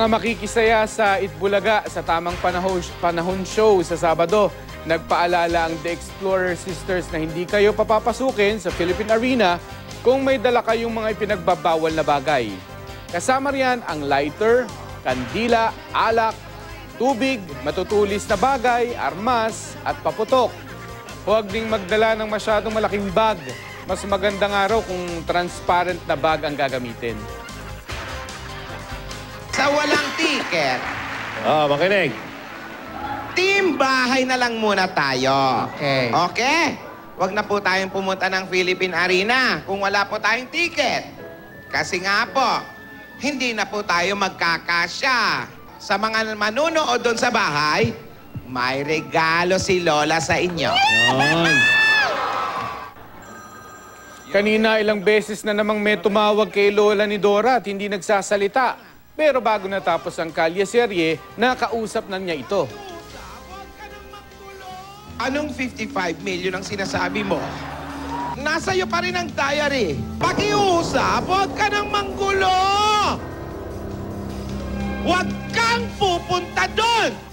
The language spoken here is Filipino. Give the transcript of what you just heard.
Mga makikisaya sa Itbulaga sa tamang panahon, panahon show sa Sabado, nagpaalala ang The Explorer Sisters na hindi kayo papapasukin sa Philippine Arena kung may dala kayong mga ipinagbabawal na bagay. Kasama riyan ang lighter, kandila, alak, tubig, matutulis na bagay, armas at paputok. Huwag ding magdala ng masyadong malaking bag. Mas magandang araw kung transparent na bag ang gagamitin. Sa walang ticket, Ah, makinig. team bahay na lang muna tayo. Okay. Okay? Huwag na po tayong pumunta ng Philippine Arena kung wala po tayong ticket. Kasi nga po, hindi na po tayo magkakasya. Sa mga manunood doon sa bahay, may regalo si Lola sa inyo. Yan. Kanina ilang beses na namang may tumawag kay Lola ni Dora at hindi nagsasalita. Pero bago natapos ang kalye serye, nakausap na niya ito. Anong 55 million ang sinasabi mo? Nasa iyo pa rin ang diary. Pakiusap, huwag ka nang manggulo! Huwag kang pupunta doon!